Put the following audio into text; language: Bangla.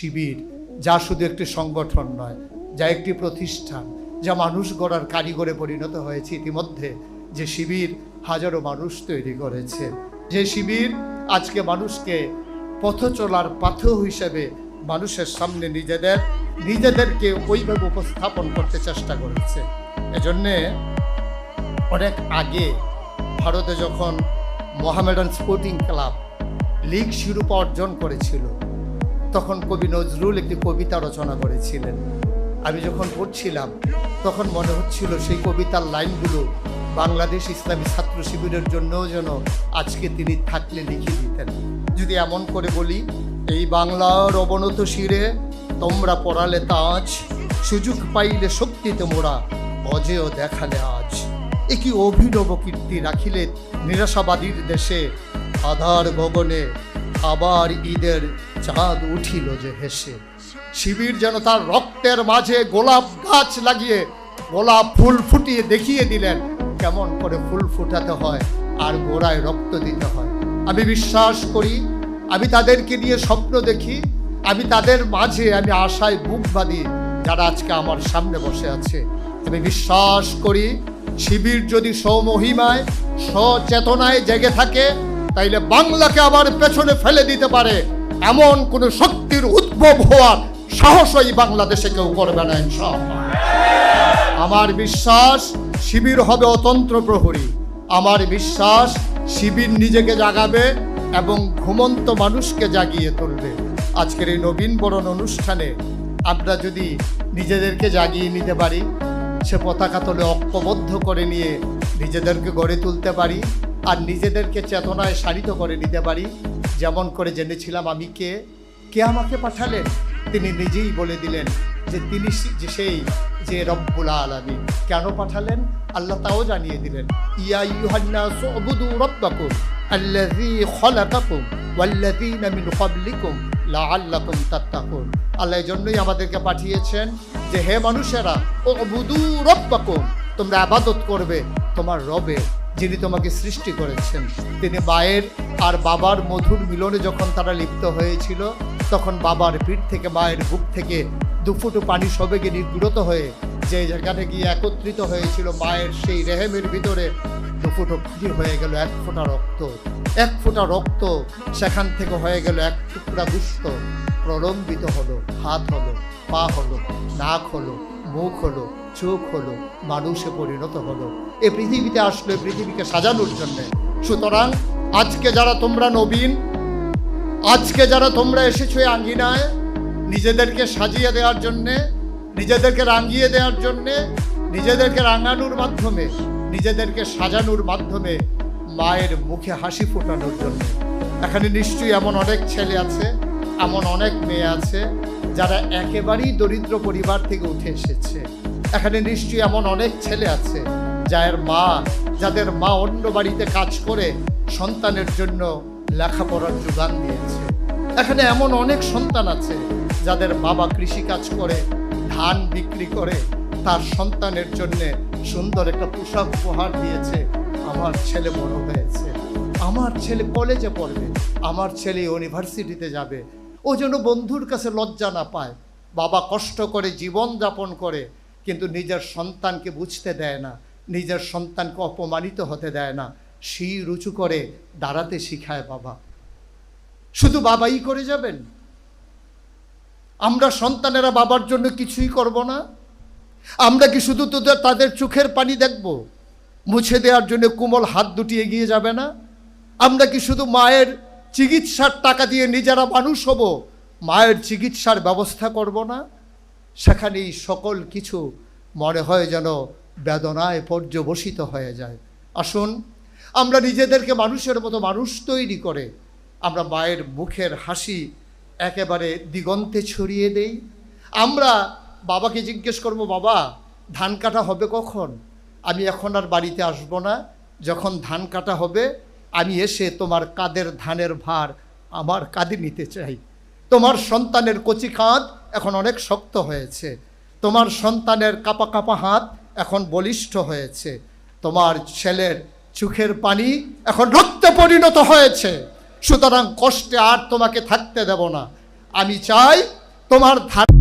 শিবির, যা শুধু একটি সংগঠন নয়, যা একটি প্রতিষ্ঠান, যা মানুষ গড়ার কারিগরে পরিণত হয়েছে ইতিমধ্যে। যে শিবির হাজারো মানুষ তৈরি করেছে। যে শিবির আজকে মানুষকে পথ চলার পাথ হিসেবে মানুষের সামনে নিজেদের, নিজেদেরকে ওইভাবে উপস্থাপন করতে চেষ্টা করেছে। এজন্যে অনেক আগে ভারতে যখন মোহামেডান স্পোর্টিং ক্লাব লিগ শিরোপা অর্জন করেছিল তখন কবি নজরুল একটি কবিতা রচনা করেছিলেন। আমি যখন পড়ছিলাম, তখন মনে হচ্ছিল সেই কবিতার লাইনগুলো বাংলাদেশ ইসলামী ছাত্র শিবিরের জন্যও যেন আজকে তিনি থাকলে লিখে দিতেন। যদি এমন করে বলি, এই বাংলার অবনত শিরে তোমরা পড়ালে তাজ, সুযোগ পাইলে শক্তিতে মোরা অজেয় দেখালে আজ। এ কি অভিনব কীর্তি রাখিলে নিরাশাবাদীর দেশে আধার গগনে আবার ঈদের চাঁদ উঠিল যে হেসে। শিবির যেন তার রক্তের মাঝে গোলাপ গাছ লাগিয়ে, গোলাপ ফুল ফুটিয়ে দেখিয়ে দিলেন, কেমন করে ফুল ফুটাতে হয় আর গোড়ায় রক্ত দিতে হয়। আমি বিশ্বাস করি, আমি তাদেরকে নিয়ে স্বপ্ন দেখি, আমি তাদের মাঝে আমি আশায় বুক বাঁধি যারা আজকে আমার সামনে বসে আছে। আমি বিশ্বাস করি, শিবির যদি স্বমহিমায় সচেতনায় জেগে থাকে তাইলে বাংলাকে আবার পেছনে ফেলে দিতে পারে। এমন কোন শক্তির উদ্ভব হওয়ার সাহসই বাংলাদেশে কেউ করবে না, ইনশাআল্লাহ। আমার বিশ্বাস, শিবির হবে অতন্ত্র প্রহরী। আমার বিশ্বাস, শিবির নিজেকে জাগাবে এবং ঘুমন্ত মানুষকে জাগিয়ে তুলবে। আজকের এই নবীন বরণ অনুষ্ঠানে আমরা যদি নিজেদেরকে জাগিয়ে নিতে পারি, সে পতাকা তলে ঐক্যবদ্ধ করে নিয়ে নিজেদেরকে গড়ে তুলতে পারি আর নিজেদেরকে চেতনায় সারিত করে নিতে পারি। যেমন করে জেনেছিলাম আমি কে। কে আমাকে পাঠালেন তিনি নিজেই বলে দিলেন যে তিনি সেই, যে রব্বুল আলামিন। কেন পাঠালেন? আল্লাহ তাও জানিয়ে দিলেন, ইয়া ইউহান্নাস উবুদু রাব্বাকুম আল্লাযী খলাকাকুম ওয়াল্লাযীনা মিন ক্বাবলিকুম লাআল্লাকুম তাত্তাকুন। আল্লাহ জন্যই আমাদেরকে পাঠিয়েছেন যে, হে মানুষেরা, উবুদু রাব্বাকুম, তোমরা আবাদত করবে, তোমার রবে যিনি তোমাকে সৃষ্টি করেছেন। তিনি মায়ের আর বাবার মধুর মিলনে যখন তারা লিপ্ত হয়েছিল, তখন বাবার পিঠ থেকে, মায়ের বুক থেকে দুফুটু পানি সবেগে নির্গত হয়ে যে যেখানে গিয়ে একত্রিত হয়েছিল, মায়ের সেই রেহেমের ভিতরে দুফুটো পানি হয়ে গেল, এক ফোঁটা রক্ত। এক ফোঁটা রক্ত সেখান থেকে হয়ে গেল, এক টুকরা দুষ্ট প্রলম্বিত হলো, হাত হলো, পা হলো, নাক হলো মুখ হলো, চোখ হলো, মানুষে পরিণত হলো। এ পৃথিবীতে আসলো পৃথিবীকে সাজানোর জন্যে। সুতরাং আজকে যারা তোমরা নবীন, আজকে যারা তোমরা এসেছ এই আঙ্গিনায়, নিজেদেরকে সাজিয়ে দেওয়ার জন্যে, নিজেদেরকে রাঙিয়ে দেওয়ার জন্যে, নিজেদেরকে রাঙানোর মাধ্যমে, নিজেদেরকে সাজানোর মাধ্যমে মায়ের মুখে হাসি ফোটানোর জন্য। এখানে নিশ্চয়ই এমন অনেক ছেলে আছে এমন অনেক মেয়ে আছে যারা একেবারেই দরিদ্র পরিবার থেকে উঠে এসেছে। এখানে নিশ্চয়ই এমন অনেক ছেলে আছে যার মা, যাদের মা অন্য বাড়িতে কাজ করে, সন্তানের জন্য লেখাপড়ার যোগান দিয়েছে। এখানে এমন অনেক সন্তান আছে যাদের বাবা কৃষিকাজ করে, ধান বিক্রি করে, তার সন্তানের জন্য সুন্দর একটা পোশাক উপহার দিয়েছে। আমার ছেলে বড় হয়েছে। আমার ছেলে কলেজে পড়বে, আমার ছেলে ইউনিভার্সিটিতে যাবে ও যেন বন্ধুর কাছে লজ্জা না পায়। বাবা কষ্ট করে জীবন যাপন করে, কিন্তু নিজের সন্তানকে বুঝতে দেয় না, নিজের সন্তানকে অপমানিত হতে দেয় না। শির রুচু করে দাঁড়াতে শিখায় বাবা। শুধু বাবাই করে যাবেন? আমরা সন্তানেরা বাবার জন্য কিছুই করব না? আমরা কি শুধু তোদের, তাদের চোখের পানি দেখব? মুছে দেওয়ার জন্য কোমল হাত দুটি এগিয়ে যাবে না? আমরা কি শুধু মায়ের চিকিৎসার টাকা দিয়ে নিজেরা মানুষ হব, মায়ের চিকিৎসার ব্যবস্থা করব না। সেখানেই সকল কিছু মনে হয় যেন বেদনায় পর্যবসিত হয়ে যায়। আসুন, আমরা নিজেদেরকে মানুষের মতো মানুষ তৈরি করে আমরা মায়ের মুখের হাসি একেবারে দিগন্তে ছড়িয়ে দেই। আমরা বাবাকে জিজ্ঞেস করব, বাবা, ধান কাটা হবে কখন? আমি এখন আর বাড়িতে আসব না। যখন ধান কাটা হবে আমি এসে তোমার কাদের ধানের ভার আমার কাঁধে নিতে চাই। তোমার সন্তানের কচি কাঁধ এখন অনেক শক্ত হয়েছে। তোমার সন্তানের কাপা কাপা হাত এখন বলিষ্ঠ হয়েছে। তোমার ছেলের চোখের পানি এখন রক্তে পরিণত হয়েছে। সুতরাং কষ্টে আর তোমাকে থাকতে দেব না। আমি চাই তোমার ধার